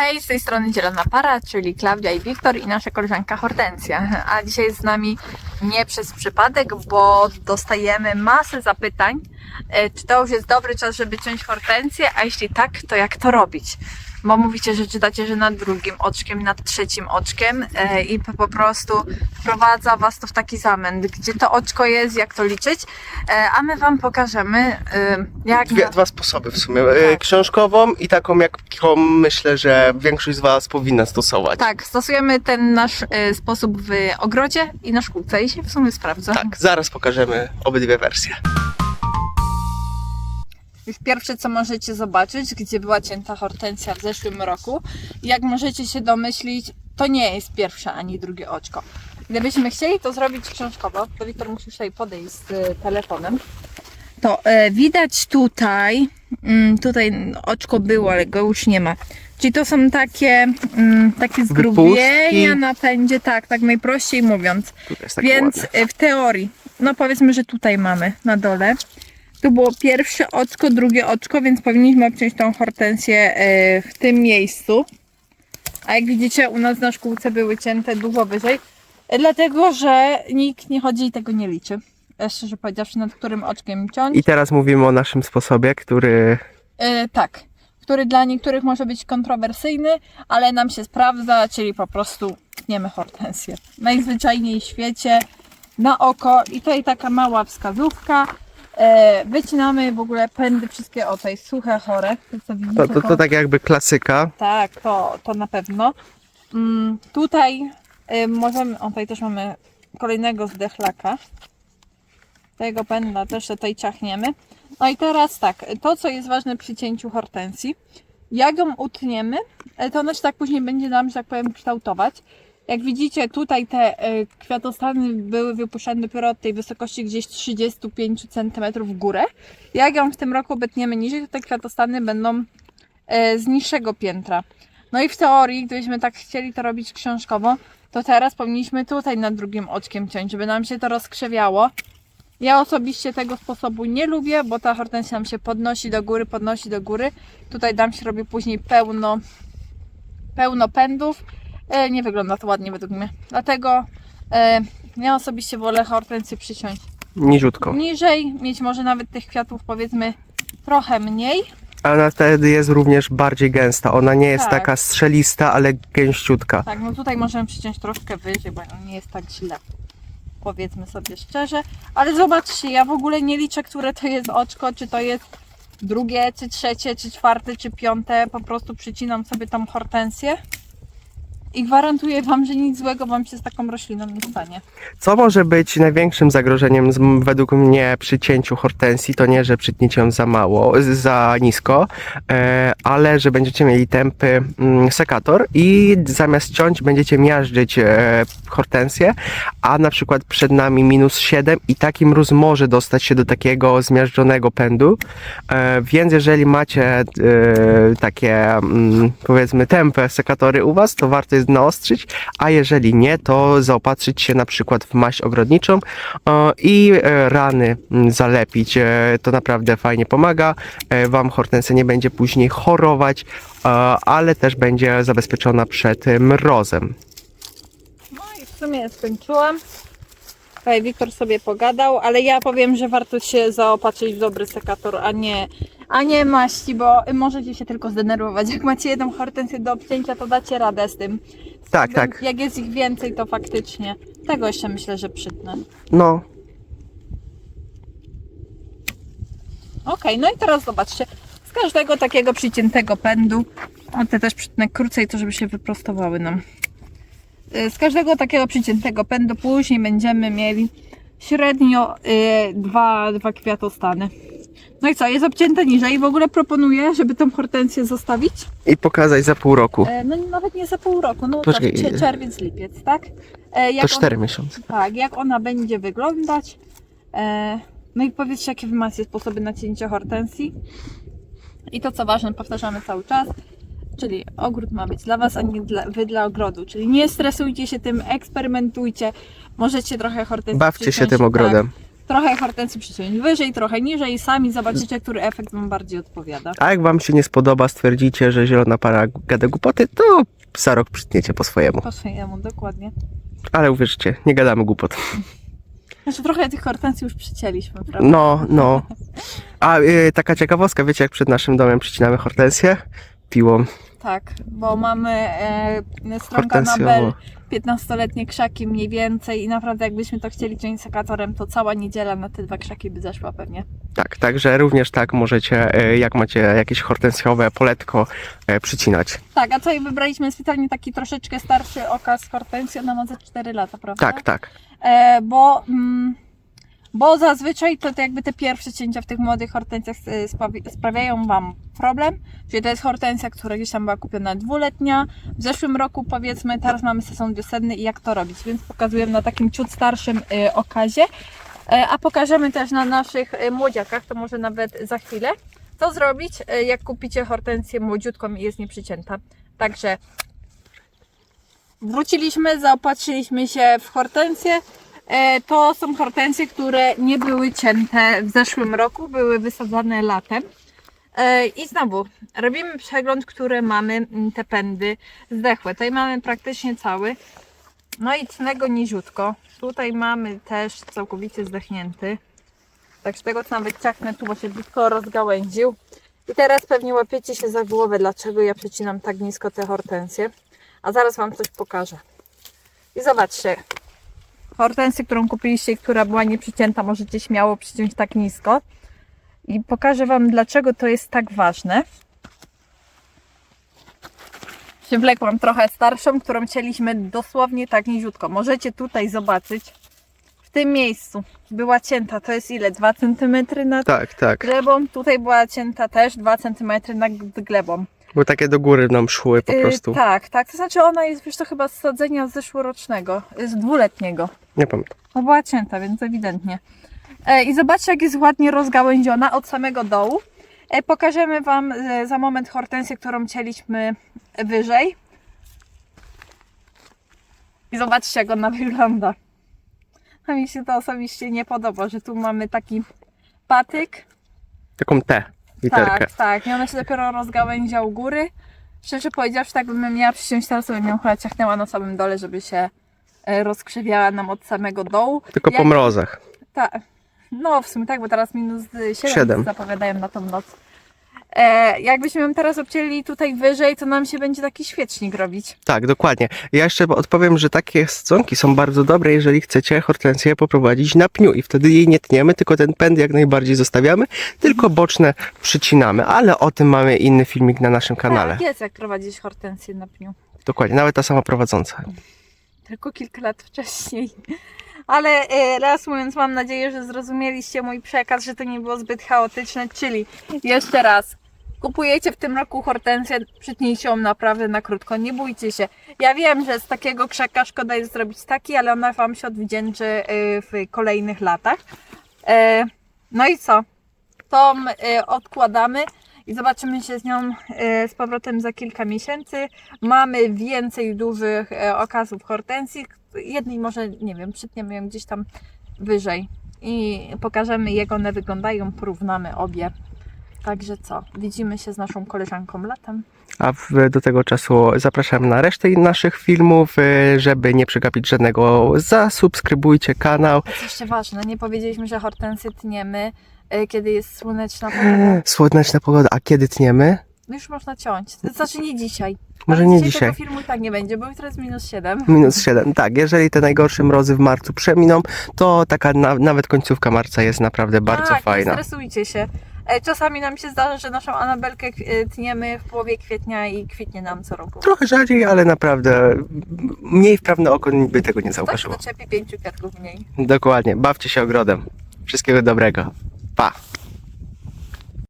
Hej, z tej strony Zielona Para, czyli Klaudia i Wiktor i nasza koleżanka Hortensja. A dzisiaj jest z nami nie przez przypadek, bo dostajemy masę zapytań, e, czy to już jest dobry czas, żeby ciąć hortensję, a jeśli tak, to jak to robić? Bo mówicie, że czytacie, że nad drugim oczkiem, nad trzecim oczkiem e, i po, po prostu wprowadza Was to w taki zamęt, gdzie to oczko jest, jak to liczyć, e, a my Wam pokażemy, e, jak... Dwie, na- dwa sposoby w sumie. E, Tak. Książkową i taką, jaką myślę, że większość z Was powinna stosować. Tak, stosujemy ten nasz e, sposób w ogrodzie i na szkółce i się w sumie sprawdza. Tak, zaraz pokażemy obydwie wersje. Już pierwsze, co możecie zobaczyć, gdzie była cięta hortensja w zeszłym roku. Jak możecie się domyślić, to nie jest pierwsze ani drugie oczko. Gdybyśmy chcieli to zrobić książkowo, to Wiktor musisz tutaj podejść z e, telefonem. To e, widać tutaj, mm, tutaj oczko było, ale go już nie ma. Czyli to są takie, mm, takie zgrubienia Wypustki. na pędzie, tak, tak najprościej mówiąc. Tu jest takie Więc ładne. y, w teorii, no powiedzmy, że tutaj mamy na dole. Tu było pierwsze oczko, drugie oczko, więc powinniśmy obciąć tą hortensję y, w tym miejscu. A jak widzicie, u nas na szkółce były cięte dużo wyżej, dlatego że nikt nie chodzi i tego nie liczy. E, Szczerze powiedziawszy, nad którym oczkiem ciąć. I teraz mówimy o naszym sposobie, który E, tak, który dla niektórych może być kontrowersyjny, ale nam się sprawdza, czyli po prostu tniemy hortensję. Najzwyczajniej w świecie, na oko i tutaj taka mała wskazówka. E, wycinamy w ogóle pędy wszystkie o tej suche, chore. To, co widzicie, to, to, to tak jakby klasyka. tak, to, to na pewno. Mm, tutaj y, możemy, o tutaj też mamy kolejnego zdechlaka. Tego pędla też tutaj ciachniemy. No i teraz tak, to co jest ważne przy cięciu hortensji, jak ją utniemy, e, to ona się tak później będzie nam, że tak powiem, kształtować. Jak widzicie, tutaj te e, kwiatostany były wypuszczane dopiero od tej wysokości gdzieś 35 cm w górę. Jak ją w tym roku obetniemy niżej, to te kwiatostany będą e, z niższego piętra. No i w teorii, gdybyśmy tak chcieli to robić książkowo, to teraz powinniśmy tutaj nad drugim oczkiem ciąć, żeby nam się to rozkrzewiało. Ja osobiście tego sposobu nie lubię, bo ta hortensja nam się podnosi do góry, podnosi do góry. Tutaj nam się robi później pełno, pełno pędów. E, nie wygląda to ładnie według mnie. Dlatego e, ja osobiście wolę hortensję przyciąć Niziutko. niżej, mieć może nawet tych kwiatów powiedzmy trochę mniej. A ona wtedy jest również bardziej gęsta. Ona nie jest Tak. taka strzelista, ale gęściutka. Tak, no tutaj możemy przyciąć troszkę wyżej, bo nie jest tak źle. Powiedzmy sobie szczerze. Ale zobaczcie, ja w ogóle nie liczę, które to jest oczko, czy to jest drugie, czy trzecie, czy czwarte, czy piąte. Po prostu przycinam sobie tą hortensję. I gwarantuję Wam, że nic złego Wam się z taką rośliną nie stanie. Co może być największym zagrożeniem z, według mnie przy cięciu hortensji, to nie, że przytniecie ją za mało, za nisko, e, ale że będziecie mieli tępy mm, sekator i zamiast ciąć będziecie miażdżyć e, hortensję, a na przykład przed nami minus 7 i taki mróz może dostać się do takiego zmiażdżonego pędu, e, więc jeżeli macie e, takie mm, powiedzmy tępe sekatory u Was, to warto jest naostrzyć, a jeżeli nie, to zaopatrzyć się na przykład w maść ogrodniczą e, i e, rany mm, zalepić. E, To naprawdę fajnie pomaga. Wam hortensja nie będzie później chorować, ale też będzie zabezpieczona przed mrozem. No i w sumie skończyłam. Tutaj Wiktor sobie pogadał, ale ja powiem, że warto się zaopatrzyć w dobry sekator, a nie, a nie maści, bo możecie się tylko zdenerwować. Jak macie jedną hortensję do obcięcia, to dacie radę z tym. Tak, tak. Jak jest ich więcej, to faktycznie. Tego jeszcze myślę, że przytnę. No, Okej, no i teraz zobaczcie. Z każdego takiego przyciętego pędu, a te też przytnę krócej, to żeby się wyprostowały nam. Y, Z każdego takiego przyciętego pędu później będziemy mieli średnio y, dwa, dwa kwiatostany. No i co, jest obcięte niżej. W ogóle proponuję, żeby tą hortensję zostawić. i pokazać za pół roku. E, no nawet nie za pół roku, no Poczekaj, tak, cie- czerwiec, lipiec, tak? E, jak To on- 4 miesiące. tak, jak ona będzie wyglądać. E, no i powiedzcie, jakie wy macie sposoby na cięcie hortensji. I to, co ważne, powtarzamy cały czas. Czyli ogród ma być dla Was, a nie dla, Wy dla ogrodu. Czyli nie stresujcie się tym, eksperymentujcie. Możecie trochę hortensji Bawcie się przyciąć, tym ogrodem. Tak, trochę hortensji przyciąć wyżej, trochę niżej sami zobaczycie, który efekt Wam bardziej odpowiada. A jak wam się nie spodoba, stwierdzicie, że zielona para gada głupoty, to za rok przytniecie po swojemu. Po swojemu, dokładnie. Ale uwierzcie, nie gadamy głupot. Znaczy trochę tych hortensji już przycięliśmy, prawda? No, no. A y, taka ciekawostka, wiecie jak przed naszym domem przycinamy hortensję? Piłą Tak, bo mamy e, stronka Nabel, hortensjową. 15-letnie krzaki mniej więcej i naprawdę jakbyśmy to chcieli ciąć sekatorem, to cała niedziela na te dwa krzaki by zeszła pewnie. Tak, także również tak możecie, y, jak macie jakieś hortensjowe poletko, y, przycinać. Tak, a tutaj wybraliśmy specjalnie taki troszeczkę starszy okaz hortensji, ona ma ze 4 lata, prawda? Tak, tak. E, bo, mm, bo zazwyczaj to, to jakby te pierwsze cięcia w tych młodych hortensjach sprawi- sprawiają Wam problem. Czyli to jest hortensja, która gdzieś tam była kupiona dwuletnia. W zeszłym roku powiedzmy, teraz mamy sezon wiosenny i jak to robić, więc pokazujemy na takim ciut starszym e, okazie. E, a pokażemy też na naszych e, młodziakach, to może nawet za chwilę, co zrobić, jak kupicie hortensję młodziutką i jest nieprzycięta. Także Wróciliśmy, zaopatrzyliśmy się w hortensje. E, To są hortensje, które nie były cięte w zeszłym roku, były wysadzane latem. E, I znowu robimy przegląd, które mamy mm, te pędy zdechłe. Tutaj mamy praktycznie cały. No i cnego niziutko. Tutaj mamy też całkowicie zdechnięty. Tak z tego co nawet ciachnę tu, bo się tylko rozgałęził. I teraz pewnie łapiecie się za głowę, dlaczego ja przecinam tak nisko te hortensje. A zaraz Wam coś pokażę. I zobaczcie. Hortensję, którą kupiliście i która była nieprzycięta, możecie śmiało przyciąć tak nisko. I pokażę Wam, dlaczego to jest tak ważne. Przywlekłam trochę starszą, którą cięliśmy dosłownie tak niziutko. Możecie tutaj zobaczyć. W tym miejscu była cięta, to jest ile? 2 cm nad Tak, tak. glebą. Tutaj była cięta też 2 cm nad glebą. Bo takie do góry nam szły po Y, prostu. tak, tak. To znaczy ona jest, wiesz, to chyba z sadzenia zeszłorocznego, z dwuletniego. Nie pamiętam. No była cięta, więc ewidentnie. E, I zobaczcie, jak jest ładnie rozgałęziona od samego dołu. E, pokażemy Wam e, za moment hortensję, którą cięliśmy wyżej. I zobaczcie, jak ona wygląda. A mi się to osobiście nie podoba, że tu mamy taki patyk, Taką T literkę. tak, tak. I ona się dopiero rozgałęzia u góry. Szczerze powiedziawszy, tak bym miała przysiąść teraz, to bym ją chyba ciachnęła na samym dole, żeby się e, rozkrzywiała nam od samego dołu. Tylko Jak- po mrozach. Tak. No, w sumie tak, bo teraz minus 7 Siedem. zapowiadają na tą noc. E, jakbyśmy ją teraz obcięli tutaj wyżej, to nam się będzie taki świecznik robić. Tak, dokładnie. Ja jeszcze odpowiem, że takie sadzonki są bardzo dobre, jeżeli chcecie hortensję poprowadzić na pniu i wtedy jej nie tniemy, tylko ten pęd jak najbardziej zostawiamy, tylko boczne przycinamy, ale o tym mamy inny filmik na naszym kanale. Tak, jest jak prowadzić hortensję na pniu. Dokładnie, nawet ta sama prowadząca. tylko kilka lat wcześniej. Ale e, reasumując, mam nadzieję, że zrozumieliście mój przekaz, że to nie było zbyt chaotyczne. Czyli jeszcze raz, kupujecie w tym roku hortensję, przytnijcie ją naprawdę na krótko, nie bójcie się. Ja wiem, że z takiego krzaka szkoda jest zrobić taki, ale ona Wam się odwdzięczy e, w kolejnych latach. E, No i co? Tą e, odkładamy i zobaczymy się z nią e, z powrotem za kilka miesięcy. Mamy więcej dużych e, okazów hortensji. Jednej może, nie wiem, przytniemy ją gdzieś tam wyżej i pokażemy jak one wyglądają, porównamy obie. Także co, widzimy się z naszą koleżanką latem. A w, do tego czasu zapraszam na resztę naszych filmów, y, żeby nie przegapić żadnego, zasubskrybujcie kanał. Co jeszcze ważne, nie powiedzieliśmy, że hortensję tniemy, e, kiedy jest słoneczna pogoda. Słoneczna pogoda, a kiedy tniemy? No już można ciąć. Znaczy nie dzisiaj. Może nie dzisiaj. dzisiaj. tego filmu tak nie będzie, bo jutro jest minus 7. Minus 7. Tak, jeżeli te najgorsze mrozy w marcu przeminą, to taka na, nawet końcówka marca jest naprawdę bardzo tak, fajna. nie stresujcie się. E, Czasami nam się zdarza, że naszą Anabelkę e, tniemy w połowie kwietnia i kwitnie nam co roku. Trochę rzadziej, ale naprawdę mniej wprawne oko by tego nie zauważyło. doczepi pięciu kwiatków mniej. Dokładnie. Bawcie się ogrodem. Wszystkiego dobrego. Pa.